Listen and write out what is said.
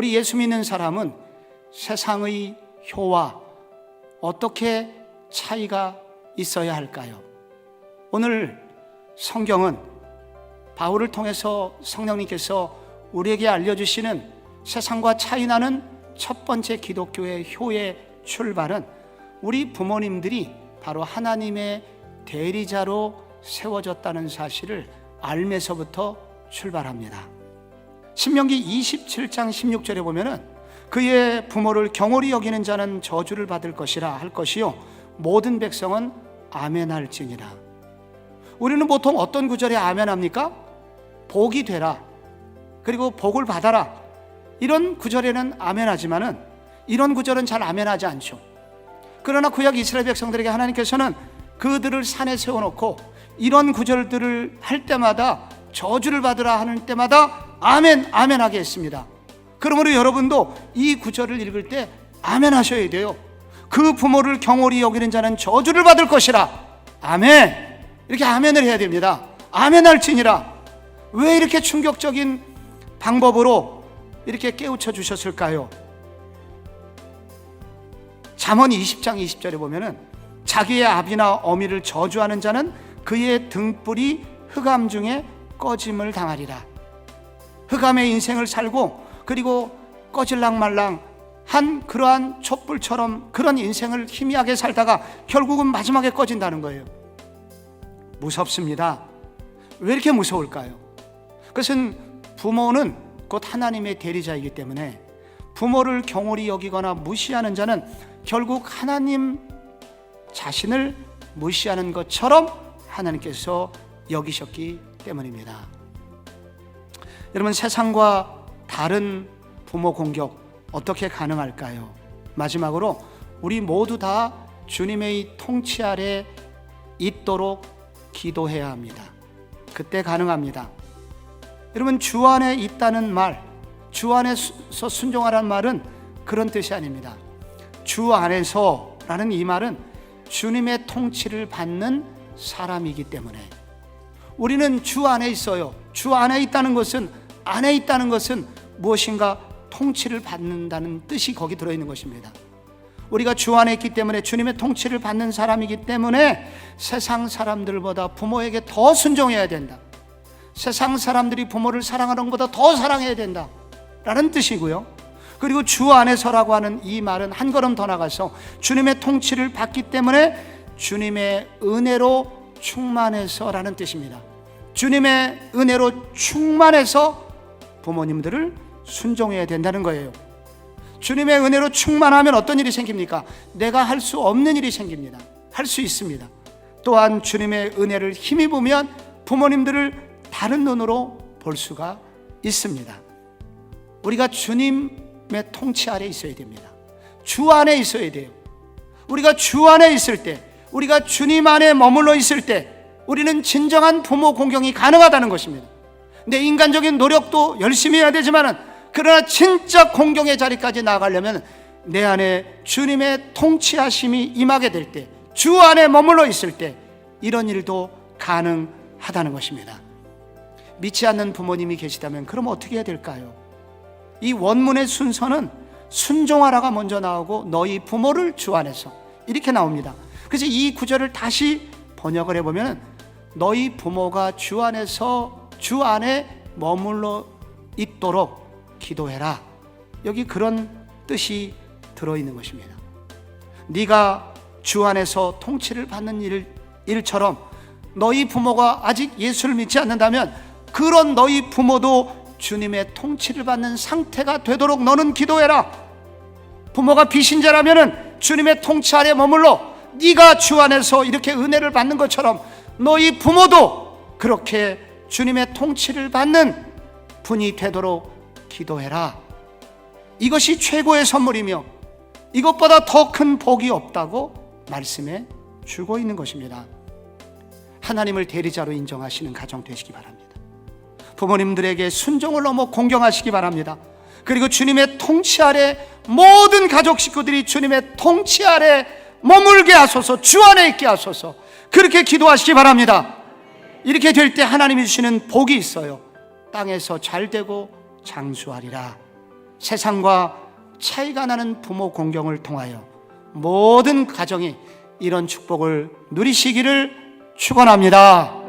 우리 예수 믿는 사람은 세상의 효와 어떻게 차이가 있어야 할까요? 오늘 성경은 바울을 통해서 성령님께서 우리에게 알려주시는 세상과 차이 나는 첫 번째 기독교의 효의 출발은 우리 부모님들이 바로 하나님의 대리자로 세워졌다는 사실을 알면서부터 출발합니다. 신명기 27장 16절에 보면은 그의 부모를 경홀히 여기는 자는 저주를 받을 것이라 할 것이요 모든 백성은 아멘할지니라. 우리는 보통 어떤 구절에 아멘합니까? 복이 되라. 그리고 복을 받아라. 이런 구절에는 아멘하지만은 이런 구절은 잘 아멘하지 않죠. 그러나 구약 이스라엘 백성들에게 하나님께서는 그들을 산에 세워놓고 이런 구절들을 할 때마다 저주를 받으라 하는 때마다 아멘 아멘 하게 했습니다. 그러므로 여러분도 이 구절을 읽을 때 아멘 하셔야 돼요. 그 부모를 경홀히 여기는 자는 저주를 받을 것이라. 아멘. 이렇게 아멘을 해야 됩니다. 아멘 할지니라. 왜 이렇게 충격적인 방법으로 이렇게 깨우쳐 주셨을까요? 잠언 20장 20절에 보면은 자기의 아비나 어미를 저주하는 자는 그의 등불이 흑암 중에 꺼짐을 당하리라. 흑암의 인생을 살고 그리고 꺼질랑 말랑 한 그러한 촛불처럼 그런 인생을 희미하게 살다가 결국은 마지막에 꺼진다는 거예요. 무섭습니다. 왜 이렇게 무서울까요? 그것은 부모는 곧 하나님의 대리자이기 때문에 부모를 경홀히 여기거나 무시하는 자는 결국 하나님 자신을 무시하는 것처럼 하나님께서 여기셨기 때문입니다. 여러분 세상과 다른 부모 공격 어떻게 가능할까요? 마지막으로 우리 모두 다 주님의 통치 아래 있도록 기도해야 합니다. 그때 가능합니다. 여러분 주 안에 있다는 말, 주 안에서 순종하라는 말은 그런 뜻이 아닙니다. 주 안에서라는 이 말은 주님의 통치를 받는 사람이기 때문에 우리는 주 안에 있어요. 주 안에 있다는 것은 안에 있다는 것은 무엇인가 통치를 받는다는 뜻이 거기 들어 있는 것입니다. 우리가 주 안에 있기 때문에 주님의 통치를 받는 사람이기 때문에 세상 사람들보다 부모에게 더 순종해야 된다. 세상 사람들이 부모를 사랑하는 것보다 더 사랑해야 된다. 라는 뜻이고요. 그리고 주 안에서라고 하는 이 말은 한 걸음 더 나가서 주님의 통치를 받기 때문에 주님의 은혜로 충만해서라는 뜻입니다. 주님의 은혜로 충만해서 부모님들을 순종해야 된다는 거예요. 주님의 은혜로 충만하면 어떤 일이 생깁니까? 내가 할 수 없는 일이 생깁니다. 할 수 있습니다. 또한 주님의 은혜를 힘입으면 부모님들을 다른 눈으로 볼 수가 있습니다. 우리가 주님의 통치 아래 있어야 됩니다. 주 안에 있어야 돼요. 우리가 주 안에 있을 때, 우리가 주님 안에 머물러 있을 때, 우리는 진정한 부모 공경이 가능하다는 것입니다. 내 인간적인 노력도 열심히 해야 되지만은, 그러나 진짜 공경의 자리까지 나가려면 내 안에 주님의 통치하심이 임하게 될 때, 주 안에 머물러 있을 때, 이런 일도 가능하다는 것입니다. 믿지 않는 부모님이 계시다면 그럼 어떻게 해야 될까요? 이 원문의 순서는 순종하라가 먼저 나오고 너희 부모를 주 안에서 이렇게 나옵니다. 그래서 이 구절을 다시 번역을 해보면 너희 부모가 주 안에서 주 안에 머물러 있도록 기도해라. 여기 그런 뜻이 들어 있는 것입니다. 네가 주 안에서 통치를 받는 일, 일처럼 너희 부모가 아직 예수를 믿지 않는다면 그런 너희 부모도 주님의 통치를 받는 상태가 되도록 너는 기도해라. 부모가 비신자라면은 주님의 통치 아래 머물러 네가 주 안에서 이렇게 은혜를 받는 것처럼 너희 부모도 그렇게 주님의 통치를 받는 분이 되도록 기도해라. 이것이 최고의 선물이며 이것보다 더 큰 복이 없다고 말씀해 주고 있는 것입니다. 하나님을 대리자로 인정하시는 가정 되시기 바랍니다. 부모님들에게 순종을 넘어 공경하시기 바랍니다. 그리고 주님의 통치 아래 모든 가족 식구들이 주님의 통치 아래 머물게 하소서 주 안에 있게 하소서 그렇게 기도하시기 바랍니다. 이렇게 될 때 하나님이 주시는 복이 있어요. 땅에서 잘 되고 장수하리라. 세상과 차이가 나는 부모 공경을 통하여 모든 가정이 이런 축복을 누리시기를 축원합니다.